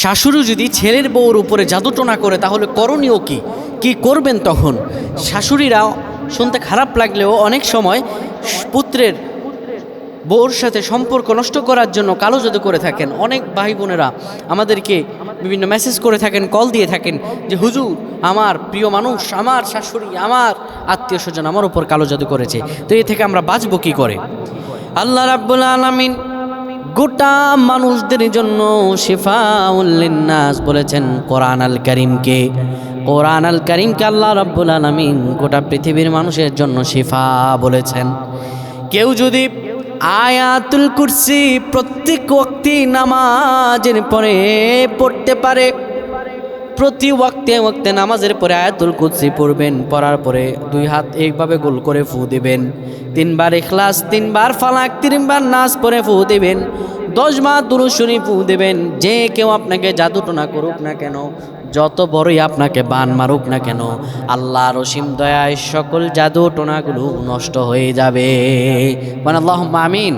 শাশুড়ি যদি ছেলের বউর উপরে জাদুটোনা করে, তাহলে করণীয় কি? কি করবেন তখন? শাশুড়িরা শুনতে খারাপ লাগলেও অনেক সময় পুত্রের বউর সাথে সম্পর্ক নষ্ট করার জন্য কালো জাদু করে থাকেন। অনেক ভাই বোনেরা আমাদেরকে বিভিন্ন মেসেজ করে থাকেন কল দিয়ে থাকেন যে, হুজুর, আমার প্রিয় মানুষ, আমার শাশুড়ি, আমার আত্মীয় স্বজন আমার উপর কালো জাদু করেছে। তো এ থেকে আমরা বাঁচবো কী করে? আল্লাহ রাব্বুল আলামিন গোটা মানুষদের জন্য শেফা উল্লিন্নাস বলেছেন কোরআন আল করিমকে। কোরআন আল করিমকে আল্লাহ রব্বুল আলমিন গোটা পৃথিবীর মানুষের জন্য শেফা বলেছেন। কেউ যদি আয়াতুল কুরসি প্রত্যেক ওয়াক্তি নামাজের পরে পড়তে পারে প্রতি ওয়াক্তে ওয়াক্তে নামাজের পরে আয়াতুল কুদসি পড়বেন, পড়ার পরে দুই হাত একভাবে গোল করে ফু দেবেন। তিনবার ইখলাস, তিনবার ফালাক, তিনবার নাচ পরে ফু দেবেন। দশ মাস দুরুশুনি ফু দেবেন। যে কেউ আপনাকে জাদুটনা করুক না কেন, যত বড়ই আপনাকে বান মারুক না কেন আল্লাহ রসিম দয়ায় সকল জাদু টোনাগুলো নষ্ট হয়ে যাবে। মানে আল্লাহ আমিন।